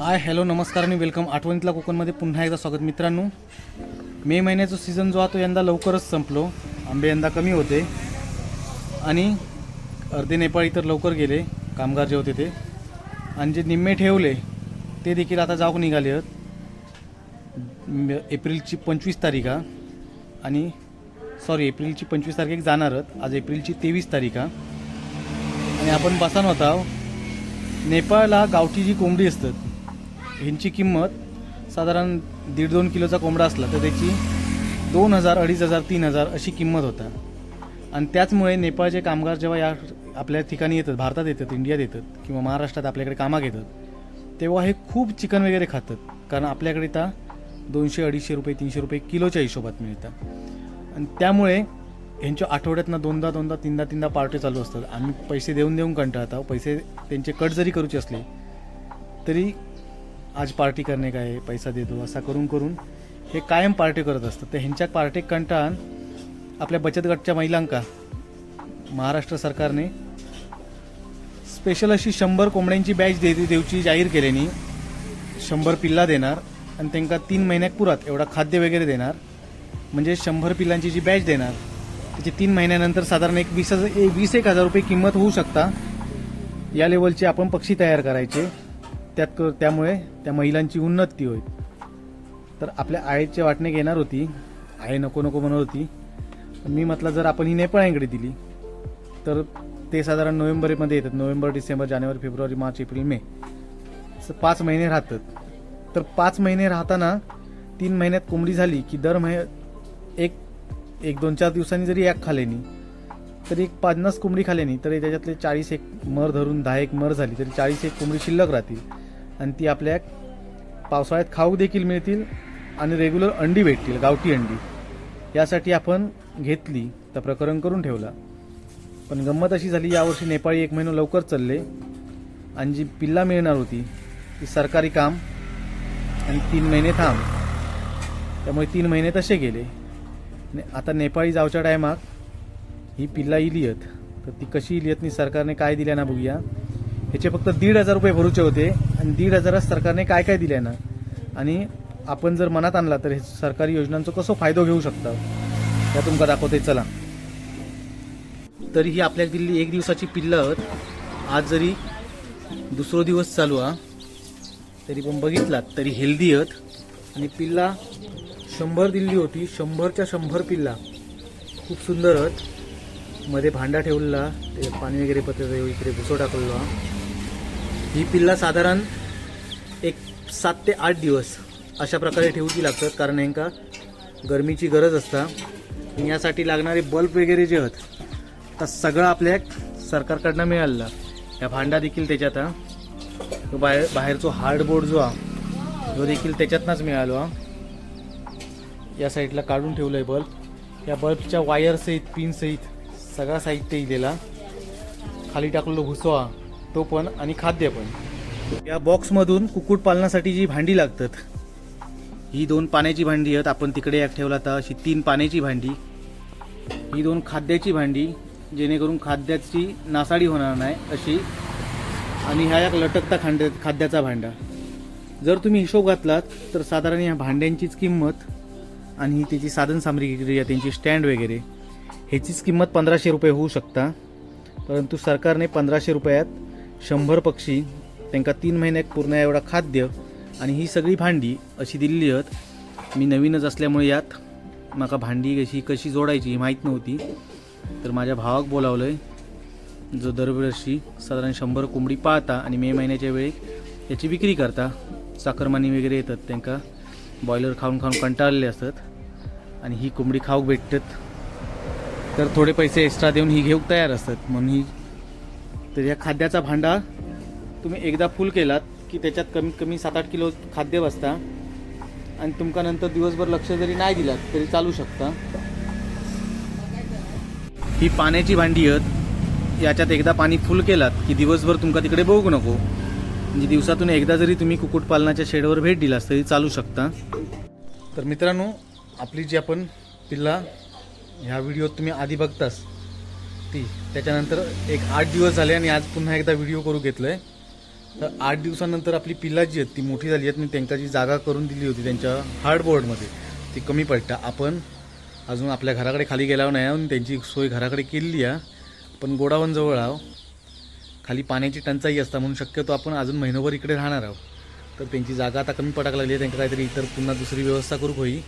Hi hello नमस्कार आणि welcome आठवणीतला कोकणमध्ये पुन्हा एकदा स्वागत मित्रांनो. मे महिन्याचा सीझन जो आहे तो यंदा लवकरच संपलो. आंबे यंदा कमी होते. आणि अर्धे नेपाळी तर लवकर गेले कामगार जे होते ते. आणि जे निम्मे ठेवले ते देखील आता जाऊ निघाले आहेत. एप्रिलची पंचवीस तारीख आणि सॉरी एप्रिलची पंचवीस तारीख जाणार आहेत. आज एप्रिलची तेवीस तारीख आणि आपण बसान होता नेपाळला गावठी जी कोंबडी असतात ह्यांची किंमत साधारण दीड दोन किलोचा कोंबडा असला तर त्याची दोन हजार अडीच हजार तीन हजार अशी किंमत होता. आणि त्याचमुळे नेपाळचे कामगार जेव्हा या आपल्या ठिकाणी येतात भारतात येतात इंडियात येतात किंवा महाराष्ट्रात आपल्याकडे कामाक येतात तेव्हा हे खूप चिकन वगैरे खातात. कारण आपल्याकडे त्या दोनशे अडीचशे रुपये तीनशे रुपये किलोच्या हिशोबात मिळतात आणि त्यामुळे ह्यांच्या आठवड्यातनं दोनदा दोनदा तीनदा तीनदा पार्टी चालू असतात. आम्ही पैसे देऊन देऊन कंटाळतो. पैसे त्यांचे कट जरी करूचे असले तरी आज पार्टी करणे काय पैसा देतो असा करून करून हे कायम पार्टी करत असतात. तर ह्यांच्या पार्टी कंटाळून आपल्या बचत गटच्या महिलांका महाराष्ट्र सरकारने स्पेशल अशी शंभर कोंबड्यांची बॅच दे देवची जाहीर केल्यानी शंभर पिल्ला देणार आणि त्यांना तीन महिन्यात पुरात एवढा खाद्य वगैरे देणार. म्हणजे शंभर पिल्लांची जी बॅच देणार त्याची तीन महिन्यानंतर साधारण एक वीस हजार ए- वीस एक हजार रुपये किंमत होऊ शकता. या लेवलचे आपण पक्षी तयार करायचे. त्यात क- त्यामुळे त्या महिलांची उन्नती होईल. तर आपल्या आईच्या वाटणे घेणार होती. आई नको नको म्हणत होती. मी म्हटलं जर आपण ही नेपाळ्यांकडे दिली तर ते साधारण नोव्हेंबरमध्ये येतात. नोव्हेंबर डिसेंबर जानेवारी फेब्रुवारी मार्च एप्रिल मे. असं पाच महिने राहतात. तर पाच महिने राहताना तीन महिन्यात कोंबडी झाली की दर महि एक एक दोन चार दिवसांनी जरी एक खालेनी तरी एक पन्नास कोंबडी खाल्यानी तरी त्याच्यातले चाळीस एक मर धरून दहा एक मर झाली तरी चाळीस एक कोंबडी शिल्लक राहतील. आणि ती आपल्या पावसाळ्यात खाऊ देखील मिळतील आणि रेग्युलर अंडी भेटतील गावठी अंडी. यासाठी आपण घेतली तर प्रकरण करून ठेवला. पण गंमत अशी झाली यावर्षी नेपाळी एक महिना लवकर चालले. आणि जी पिल्ला मिळणार होती ती सरकारी काम आणि तीन महिने थांब. त्यामुळे तीन महिने तसे गेले. आणि आता नेपाळी जावच्या टायमाक ही पिल्ला इलियत तर ती कशी इलियत नी सरकारने काय दिल्या ना बघूया. ह्याचे फक्त दीड हजार रुपये भरूचे होते. आणि दीड हजारात सरकारने काय काय दिल्या ना? आणि आपण जर मनात आणला तर हे सरकारी योजनांचा कसं फायदा घेऊ शकता? त्या तुमका दाखवते चला. तरी ही आपल्या दिल्ली एक दिवसाची पिल्लं आज जरी दुसरो दिवस चालू हा तरी पण बघितलात तरी हेल्दी आहेत. आणि पिल्ला शंभर दिल्ली होती शंभरच्या शंभर पिल्ला खूप सुंदर आहेत. मध्ये भांडा ठेवलेला ते पाणी वगैरे पत्र इकडे भुसो टाकलेलो हा ही पिल्ला साधारण एक सात ते आठ दिवस अशा प्रकारे ठेवची लागतात. कारण यांका गरमीची गरज असता. यासाठी लागणारे बल्ब वगैरे जे आहेत तर सगळं आपल्या सरकारकडनं मिळालं या भांडा देखील त्याच्यात हा. तो बाहेर बाहेरचो हार्डबोर्ड जो हा तो देखील त्याच्यातनंच मिळालो हा. या साईडला काढून ठेवलं आहे बल्ब. या बल्बच्या वायरसहित पिनसहित सगळा साहित्य इलेला खाली टाकलेलो भुसो हा. तो पण आणि खाद्य पण. या बॉक्समधून कुक्कुटपालनासाठी जी भांडी लागतात ही दोन पाण्याची भांडी आहेत. आपण तिकडे एक ठेवला तर अशी तीन पाण्याची भांडी. ही दोन खाद्याची भांडी जेणेकरून खाद्याची नासाडी होणार नाही अशी. आणि ह्या एक लटकता खांड खाद्याचा भांडा. जर तुम्ही हिशोब घातलात तर साधारण ह्या भांड्यांचीच किंमत आणि त्याची साधनसामग्री आहे त्यांची स्टँड वगैरे ह्याचीच किंमत पंधराशे रुपये होऊ शकता. परंतु सरकारने पंधराशे रुपयात शंभर पक्षी त्यांना तीन महिन्यात पूर्ण एवढा खाद्य आणि ही सगळी भांडी अशी दिलेली आहेत. मी नवीनच असल्यामुळे यात माका भांडी कशी कशी जोडायची ही माहीत नव्हती. तर माझ्या भावाक बोलावलं आहे जो दरवर्षी साधारण शंभर कोंबडी पाळता आणि मे महिन्याच्या वेळी याची विक्री करता चाकरमानी वगैरे येतात त्यांका बॉयलर खाऊन खाऊन कंटाळलेले असतात. आणि ही कोंबडी खाऊक भेटतात. तर थोडे पैसे एक्स्ट्रा देऊन ही घेऊक तयार असतात. म्हणून ही तर या खाद्याचा भांडा तुम्ही एकदा फुल केलात की त्याच्यात कमीत कमी सात आठ किलो खाद्य बसता आणि तुमका नंतर दिवसभर लक्ष जरी नाही दिलात तरी चालू शकता. ही पाण्याची भांडी आहेत. याच्यात एकदा पाणी फुल केलात की दिवसभर तुमका तिकडे बघू नको. म्हणजे दिवसातून एकदा जरी तुम्ही कुक्कुटपालनाच्या शेडवर भेट दिलास तरी चालू शकता. तर मित्रांनो आपली जी आपण पिल्ला ह्या व्हिडिओत तुम्ही आधी बघतास ती त्याच्यानंतर एक आठ दिवस झाले आणि आज पुन्हा एकदा व्हिडिओ करू घेतलं आहे तर आठ दिवसानंतर आपली पिल्ला जी आहेत ती मोठी झाली आहेत मी त्यांच्या जी जागा करून दिली होती त्यांच्या हार्डबोर्डमध्ये ती कमी पडता आपण अजून आपल्या घराकडे खाली गेल्यावर नाही आणि त्यांची सोय घराकडे केलेली आहे. पण गोडावन जवळ आहो खाली पाण्याची टंचाई असता म्हणून शक्यतो आपण अजून महिनोभर इकडे राहणार आहोत. तर त्यांची जागा आता कमी पडायला लागली आहे. त्यांना काहीतरी इतर पुन्हा दुसरी व्यवस्था करू होई.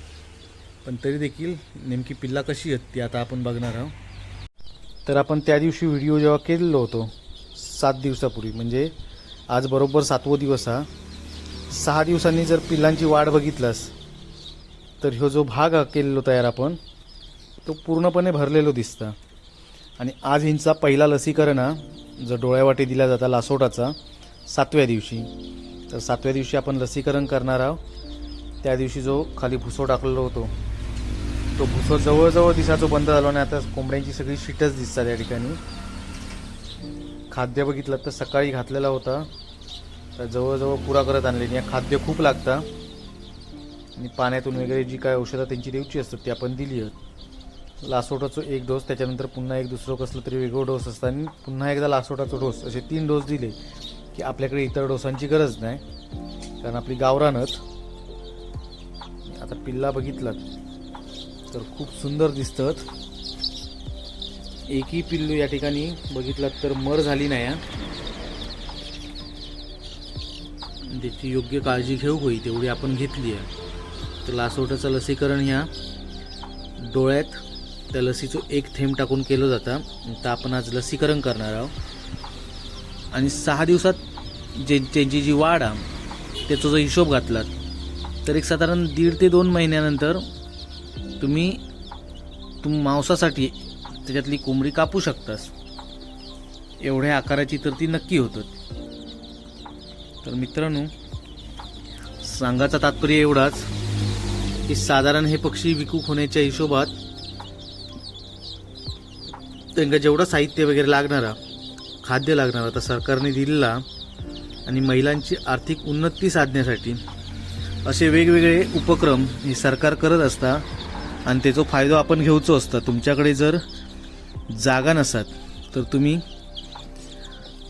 पण तरी देखील नेमकी पिल्ला कशी आहेत ती आता आपण बघणार आहोत. तर आपण त्या दिवशी व्हिडिओ जेव्हा केलेलो होतो सात दिवसापूर्वी म्हणजे आज बरोबर सातवं दिवस हा. सहा दिवसांनी जर पिल्लांची वाढ बघितलास तर ह्यो जो भाग केलेलो तयार आपण तो पूर्णपणे भरलेलो दिसता. आणि आज हिंचा पहिला लसीकरण हा जो डोळ्यावाटे दिला जाता लासोटाचा सातव्या दिवशी. तर सातव्या दिवशी आपण लसीकरण करणार आहोत. त्या दिवशी जो खाली भुसो टाकलेलो होतो तो भुसो जवळजवळ दिसाचो बंद झालो आणि आता कोंबड्यांची सगळी शीटच दिसतात या ठिकाणी. खाद्य बघितलं तर सकाळी घातलेला होता. तर जवळजवळ पुरा करत आणले. या खाद्य खूप लागतं. आणि पाण्यातून वगैरे जी काय औषधं त्यांची देऊची असतात ती आपण दिली आहेत. लासोटाचं एक डोस त्याच्यानंतर पुन्हा एक दुसरं कसलं तरी वेगळं डोस असतं. आणि पुन्हा एकदा लासोटाचा डोस असे तीन डोस दिले की आपल्याकडे इतर डोसांची गरज नाही. कारण आपली गावरानच आता पिल्ला बघितलात. तर खूप सुंदर दिसतात. एकही पिल्लू या ठिकाणी बघितलात तर मर झाली नाही म्हणजे त्याची योग्य काळजी घेऊ होई तेवढी आपण घेतली आहे. तर लासोटाचं लसीकरण ह्या डोळ्यात त्या लसीचं एक थेंब टाकून केलं जातं. तर आपण आज लसीकरण करणार आहोत. आणि सहा दिवसात जे त्यांची जी वाढ आहे त्याचा जो हिशोब घातला तर एक साधारण दीड ते दोन महिन्यानंतर तुम्ही तुम मांसासाठी त्याच्यातली कोंबडी कापू शकतास. एवढ्या आकाराची तर ती नक्की होतं तर मित्रांनो सांगाचा तात्पर्य एवढाच की साधारण हे पक्षी विकूक होण्याच्या हिशोबात त्यांना जेवढं साहित्य वगैरे लागणारा खाद्य लागणारा तर सरकारने दिलेला आणि महिलांची आर्थिक उन्नती साधण्यासाठी असे वेगवेगळे उपक्रम हे सरकार करत असता आणि त्याचा फायदा आपण घेऊचो असता तुमच्याकडे जर जागा नसत तर तुम्ही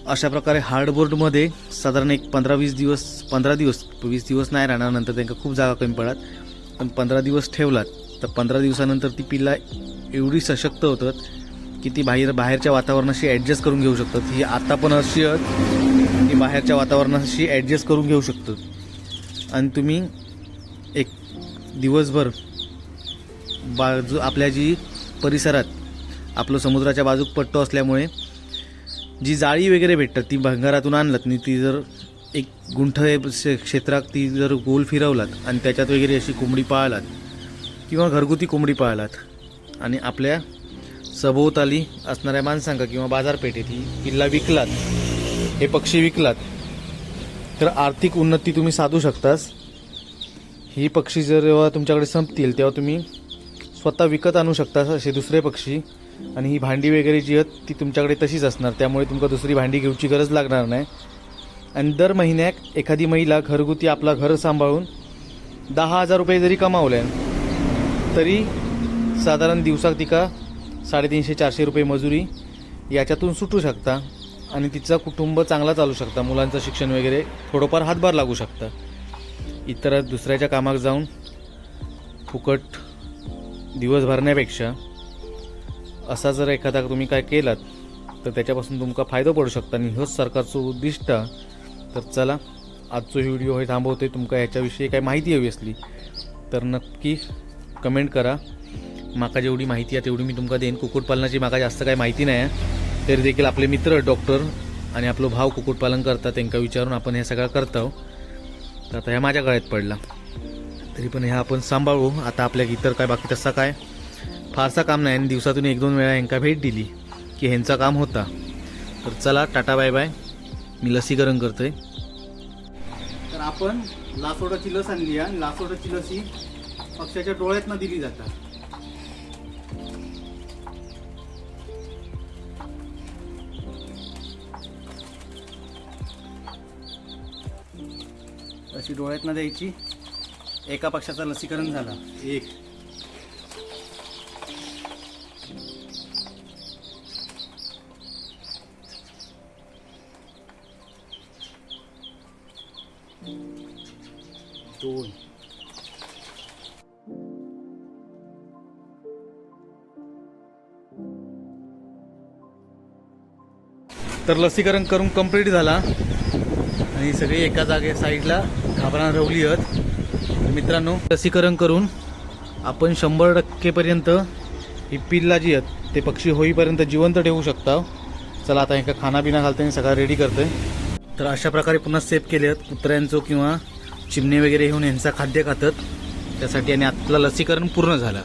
अशा प्रकारे हार्डबोर्डमध्ये साधारण एक पंधरा वीस दिवस पंधरा दिवस वीस दिवस नाही राहणार नंतर त्यांना खूप जागा कमी पडत पण पंधरा दिवस ठेवलात तर पंधरा दिवसानंतर ती पिल्ला एवढी सशक्त होतात की ती बाहेर बाहेरच्या वातावरणाशी ॲडजस्ट करून घेऊ शकतात. ही आता पण अशी आहेत की बाहेरच्या वातावरणाशी ॲडजस्ट करून घेऊ शकतात. आणि तुम्ही एक दिवसभर बाजू आपल्या जी परिसरात आपलं समुद्राच्या बाजूक पट्टो असल्यामुळे जी जाळी वगैरे भेटतात ती भंगारातून आणलात आणि ती जर एक गुंठ क्षेत्रात ती जर गोल फिरवलात आणि त्याच्यात वगैरे अशी कोंबडी पाळलात किंवा घरगुती कोंबडी पाळलात आणि आपल्या सभोवताली असणाऱ्या माणसांका किंवा बाजारपेठेत ही किल्ला विकलात हे पक्षी विकलात तर आर्थिक उन्नती तुम्ही साधू शकतास. ही पक्षी जर जेव्हा तुमच्याकडे संपतील तेव्हा तुम्ही स्वतः विकत आणू शकता असे दुसरे पक्षी. आणि ही भांडी वगैरे जी आहेत ती तुमच्याकडे तशीच असणार. त्यामुळे तुमका दुसरी भांडी घेऊची गरज लागणार नाही. आणि दर महिन्याक एखादी महिला घरगुती आपला घर सांभाळून दहा हजार रुपये जरी कमावल्या तरी साधारण दिवसाक तिका साडेतीनशे चारशे रुपये मजुरी याच्यातून सुटू शकता. आणि तिचा कुटुंब चांगला चालू शकता. मुलांचं शिक्षण वगैरे थोडंफार हातभार लागू शकता. इतर दुसऱ्याच्या कामाक जाऊन फुकट दिवस भरण्यापेक्षा असा जर एखादा तुम्ही काय केलात तर त्याच्यापासून तुमका फायदा पडू शकता. आणि ह्योच सरकारचं उद्दिष्ट तर चला आजचो ही व्हिडिओ हे थांबवते तुमका ह्याच्याविषयी काय माहिती हवी असली तर नक्की कमेंट करा. माका जेवढी माहिती आहे तेवढी मी तुमका देईन. कुक्कुटपालनाची माका जास्त काय माहिती नाही आहे. तरी देखील आपले मित्र डॉक्टर आणि आपलो भाव कुक्कुटपालन करतात त्यांना विचारून आपण हे सगळं करतो तर आता ह्या माझ्या गळ्यात पडला. तरी पण ह्या आपण सांभाळू. आता आपल्या इतर काय बाकी तसा काय? फारसा काम नाही. आणि दिवसातून एक दोन वेळा यांका भेट दिली की ह्यांचा काम होता. तर चला टाटा बाय बाय. मी लसीकरण करतोय. तर आपण लासोडाची लस आणली आणि लासोडाची लस ही पक्षाच्या डोळ्यातनं दिली जातात. अशी डोळ्यातनं द्यायची. एका पक्षाचं लसीकरण झालं. एक. दोन. तर लसीकरण करून कंप्लीट झाला. आणि सगळी एका जागे साईडला घाबरा रवली आहेत. तर मित्रांनो लसीकरण करून आपण शंभर टक्केपर्यंत ही पिल्ला जी आहेत. ते पक्षी होईपर्यंत जिवंत ठेवू शकता. चला आता एका खानापिना घालते आणि सगळा रेडी करतोय तर अशा प्रकारे पुन्हा सेफ केले आहेत. कुत्र्यांचो किंवा चिमणे वगैरे येऊन यांचा खाद्य खातात. त्यासाठी आणि आपलं लसीकरण पूर्ण झालं.